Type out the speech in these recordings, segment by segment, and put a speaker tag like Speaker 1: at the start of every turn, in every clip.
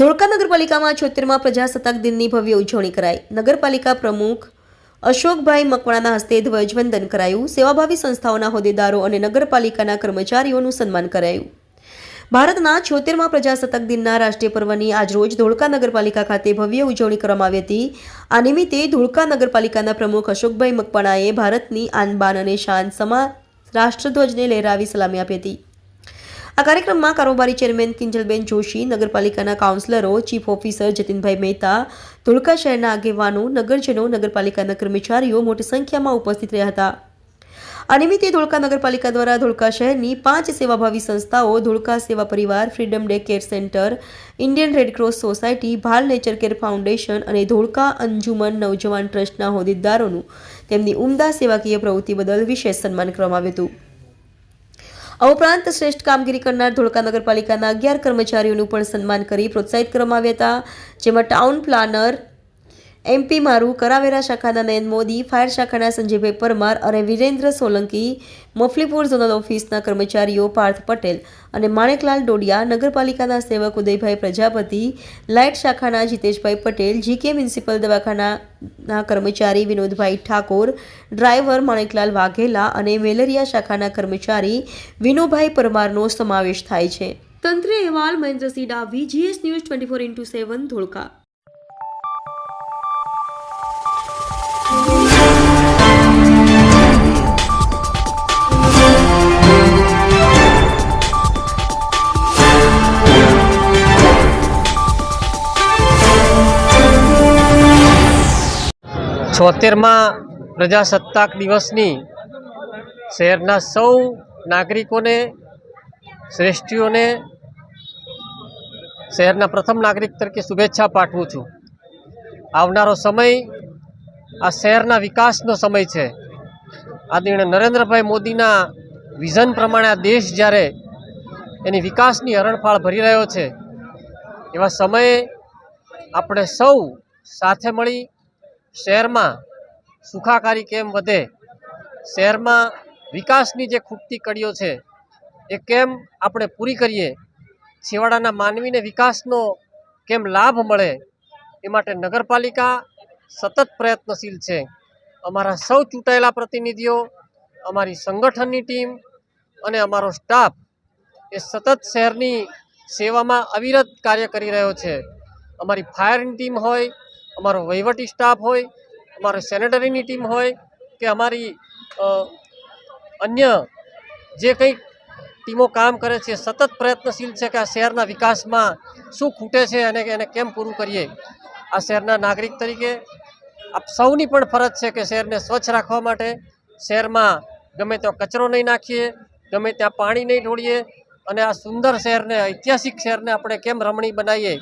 Speaker 1: ધોળકા નગરપાલિકામાં છોતેરમાં પ્રજાસત્તાક દિનની ભવ્ય ઉજવણી કરાઈ. નગરપાલિકા પ્રમુખ અશોકભાઈ મકવાણાના હસ્તે ધ્વજવંદન કરાયું. સેવાભાવી સંસ્થાઓના હોદ્દેદારો અને નગરપાલિકાના કર્મચારીઓનું સન્માન કરાયું. ભારતના છોતેરમાં પ્રજાસત્તાક દિનના રાષ્ટ્રીય પર્વની આજરોજ ધોળકા નગરપાલિકા ખાતે ભવ્ય ઉજવણી કરવામાં આવી હતી. આ નિમિત્તે ધોળકા નગરપાલિકાના પ્રમુખ અશોકભાઈ મકવાણાએ ભારતની આનબાન અને શાન સમા રાષ્ટ્રધ્વજને લહેરાવી સલામી આપી હતી. આ કાર્યક્રમમાં કારોબારી ચેરમેન કિંજલબેન જોશી, નગરપાલિકાના કાઉન્સિલરો, ચીફ ઓફિસર જતીનભાઈ મહેતા, ધોળકા શહેરના આગેવાનો, નગરજનો, નગરપાલિકાના કર્મચારીઓ મોટી સંખ્યામાં ઉપસ્થિત રહ્યા હતા. આ નિમિત્તે ધોળકા નગરપાલિકા દ્વારા ધોળકા શહેરની પાંચ સેવાભાવી સંસ્થાઓ, Dholka Seva Parivar, freedom day care centre, Indian Red Cross society, Bhal nature care foundation અને ધોળકા અંજુમન નવજવાન ટ્રસ્ટના હોદ્દેદારોનું તેમની ઉમદા સેવાકીય પ્રવૃત્તિ બદલ વિશેષ સન્માન કરવામાં આવ્યું હતું. આ ઉપરાંત શ્રેષ્ઠ કામગીરી કરનાર ધોળકા નગરપાલિકાના અગિયાર કર્મચારીઓનું પણ સન્માન કરી પ્રોત્સાહિત કરવામાં આવ્યા હતા, જેમાં ટાઉન પ્લાનર એમપી મારું કરાવેરા શાખાના નયન મોદી, ફાયર શાખાના સંજયભાઈ પરમાર અને વિરેન્દ્ર સોલંકી, મફલીપુર ઝોનલ ઓફિસના કર્મચારીઓ પાર્થ પટેલ અને માણેકલાલ ડોડિયા, નગરપાલિકાના સેવક ઉદયભાઈ પ્રજાપતિ, લાઇટ શાખાના જીતેશભાઈ પટેલ, જીકે મ્યુનિસિપલ દવાખાનાના કર્મચારી વિનોદભાઈ ઠાકોર, ડ્રાઈવર માણેકલાલ વાઘેલા અને મેલેરિયા શાખાના કર્મચારી વિનુભાઈ પરમારનો સમાવેશ થાય છે. તંત્રે અહેવાલ Mahendrasinh Dabhi, G S news twenty four into seven, Dholka.
Speaker 2: છોતેરમાં પ્રજાસત્તાક દિવસની શહેરના સૌ નાગરિકોને, શ્રેષ્ઠીઓને શહેરના પ્રથમ નાગરિક તરીકે શુભેચ્છા પાઠવું છું. આવનારો સમય આ શહેરના વિકાસનો સમય છે. આદરણીય નરેન્દ્રભાઈ મોદીના વિઝન પ્રમાણે આ દેશ જ્યારે એની વિકાસની હરણફાળ ભરી રહ્યો છે, એવા સમયે આપણે સૌ સાથે મળી શહેરમાં સુખાકારી કેમ વધે? શહેરમાં વિકાસની જે ખૂટતી કડીઓ છે, એ કેમ આપણે પૂરી કરીએ? છેવાડાના માનવીને વિકાસનો કેમ લાભ મળે? એ માટે નગરપાલિકા સતત પ્રયત્નશીલ છે. અમારા સૌ ચૂંટાયેલા પ્રતિનિધિઓ, અમારી સંગઠનની ટીમ અને અમારો સ્ટાફ એ સતત શહેરની સેવામાં અવિરત કાર્ય કરી રહ્યો છે. અમારી ફાયરની ટીમ હોય અમારો વહીવટી સ્ટાફ હોય, અમારો સેનેટરીની ટીમ હોય કે અમારી અન્ય જે કંઈ ટીમો કામ કરે છે, સતત પ્રયત્નશીલ છે કે આ શહેરના વિકાસમાં શું ખૂટે છે અને એને કેમ પૂરું કરીએ. આ શહેરના નાગરિક તરીકે આપ સૌની પણ ફરજ છે કે શહેરને સ્વચ્છ રાખવા માટે શહેરમાં ગમે ત્યાં કચરો નહીં નાખીએ, ગમે ત્યાં પાણી નહીં ઢોળીએ અને આ સુંદર શહેરને, ઐતિહાસિક શહેરને આપણે કેમ રમણી બનાવીએ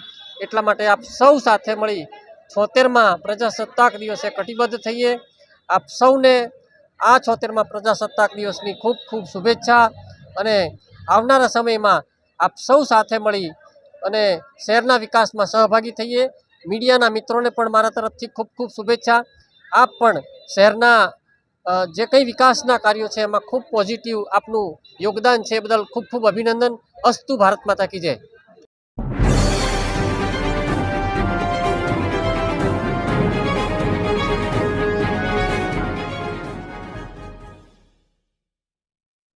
Speaker 2: એટલા માટે આપ સૌ સાથે મળી છોતેરમાં પ્રજાસત્તાક દિવસે કટિબદ્ધ થઈએ. આપ સૌને આ છોતેરમાં પ્રજાસત્તાક દિવસની ખૂબ ખૂબ શુભેચ્છા અને આવનારા સમયમાં આપ સૌ સાથે મળી અને શહેરના વિકાસમાં સહભાગી થઈએ. મીડિયાના મિત્રોને પણ મારા તરફથી ખૂબ ખૂબ શુભેચ્છા. આપ પણ શહેરના જે કંઈ વિકાસના કાર્યો છે એમાં ખૂબ પોઝિટિવ આપનું યોગદાન છે. બદલ ખૂબ ખૂબ અભિનંદન. અસ્તુ ભારત માતા કી જય.